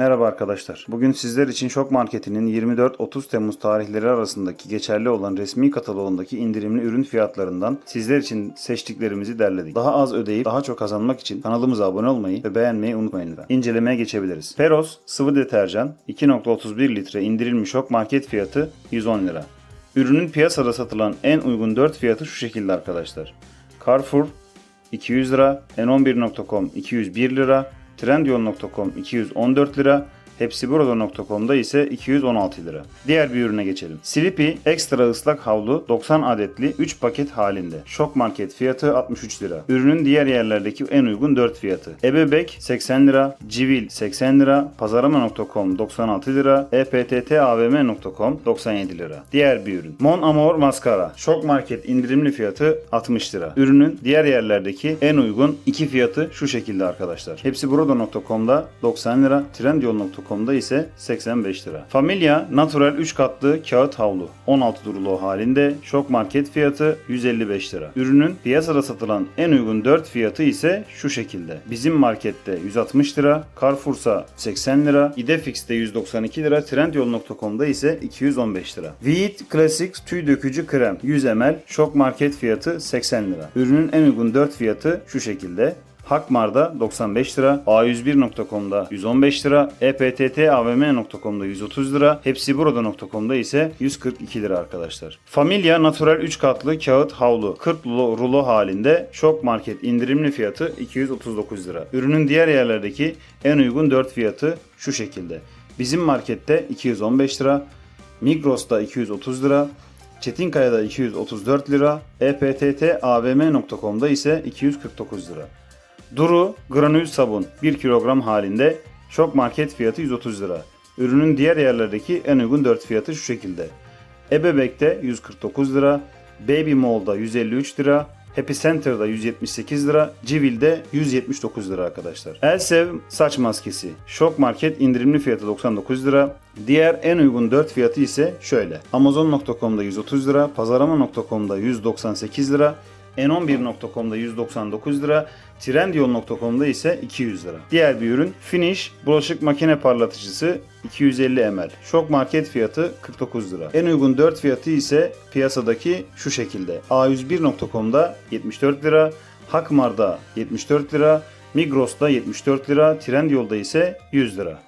Merhaba arkadaşlar. Bugün sizler için Şok Marketi'nin 24-30 Temmuz tarihleri arasındaki geçerli olan resmi kataloğundaki indirimli ürün fiyatlarından sizler için seçtiklerimizi derledik. Daha az ödeyip daha çok kazanmak için kanalımıza abone olmayı ve beğenmeyi unutmayın lütfen. İncelemeye geçebiliriz. Peros sıvı deterjan 2.31 litre indirilmiş Şok Market fiyatı 110 lira. Ürünün piyasada satılan en uygun 4 fiyatı şu şekilde arkadaşlar. Carrefour 200 lira, n11.com 201 lira, Trendyol.com 214 lira, Hepsiburada.com'da ise 216 lira. Diğer bir ürüne geçelim. Slippy ekstra ıslak havlu 90 adetli 3 paket halinde. Şok market fiyatı 63 lira. Ürünün diğer yerlerdeki en uygun 4 fiyatı. Ebebek 80 lira, Civil 80 lira, Pazarama.com 96 lira, EPTTAVM.com 97 lira. Diğer bir ürün. Mon Amour maskara. Şok market indirimli fiyatı 60 lira. Ürünün diğer yerlerdeki en uygun iki fiyatı şu şekilde arkadaşlar. Hepsiburada.com'da 90 lira, Trendyol.com'da ise 85 lira. Familia Natural 3 katlı kağıt havlu 16 rulo halinde şok market fiyatı 155 lira. Ürünün piyasada satılan en uygun 4 fiyatı ise şu şekilde. Bizim markette 160 lira, Carrefour'sa 80 lira, Idefix'te 192 lira, Trendyol.com'da ise 215 lira. Veet Classics tüy dökücü krem 100 ml şok market fiyatı 80 lira. Ürünün en uygun 4 fiyatı şu şekilde. Hakmar'da 95 lira, A101.com'da 115 lira, EPTTAVM.com'da 130 lira, Hepsiburada.com'da ise 142 lira arkadaşlar. Familia Natural 3 katlı kağıt havlu 40 rulo, halinde Şok Market indirimli fiyatı 239 lira. Ürünün diğer yerlerdeki en uygun 4 fiyatı şu şekilde. Bizim markette 215 lira, Migros'ta 230 lira, Çetinkaya'da 234 lira, E EPTTAVM.com'da ise 249 lira. Duru granül sabun 1 kilogram halinde şok market fiyatı 130 lira. Ürünün diğer yerlerdeki en uygun 4 fiyatı şu şekilde. Ebebek'te 149 lira, Baby Mall'da 153 lira, Happy Center'da 178 lira, Civil'de 179 lira arkadaşlar. Elsev saç maskesi. Şok Market indirimli fiyatı 99 lira. Diğer en uygun 4 fiyatı ise şöyle. Amazon.com'da 130 lira, Pazarama.com'da 198 lira, N11.com'da 199 lira, Trendyol.com'da ise 200 lira. Diğer bir ürün Finish bulaşık makine parlatıcısı 250 ml. Şok market fiyatı 49 lira. En uygun 4 fiyatı ise piyasadaki şu şekilde. A101.com'da 74 lira, Hakmar'da 74 lira, Migros'ta 74 lira, Trendyol'da ise 100 lira.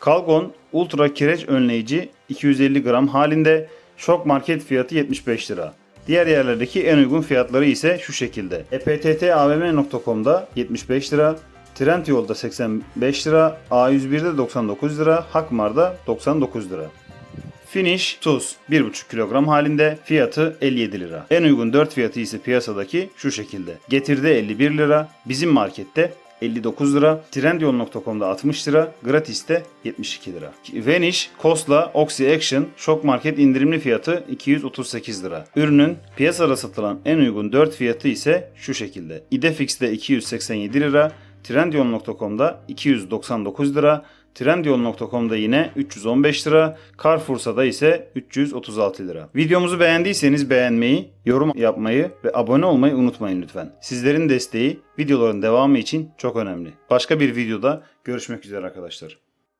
Kalgon Ultra Kireç Önleyici 250 gram halinde şok market fiyatı 75 lira. Diğer yerlerdeki en uygun fiyatları ise şu şekilde. E EPTTAVM.com'da 75 lira, Trendyol'da 85 lira, A101'de 99 lira, Hakmar'da 99 lira. Finish tuz 1,5 kilogram halinde fiyatı 57 lira. En uygun 4 fiyatı ise piyasadaki şu şekilde. Getir'de 51 lira, bizim markette 59 lira, Trendyol.com'da 60 lira, Gratis'te 72 lira. Vanish, Kosla, Oxy Action, Shock Market indirimli fiyatı 238 lira. Ürünün piyasada satılan en uygun 4 fiyatı ise şu şekilde. Idefix'te 287 lira, Trendyol.com'da 299 lira, Trendyol.com'da yine 315 lira, Carrefour'da ise 336 lira. Videomuzu beğendiyseniz beğenmeyi, yorum yapmayı ve abone olmayı unutmayın lütfen. Sizlerin desteği videoların devamı için çok önemli. Başka bir videoda görüşmek üzere arkadaşlar.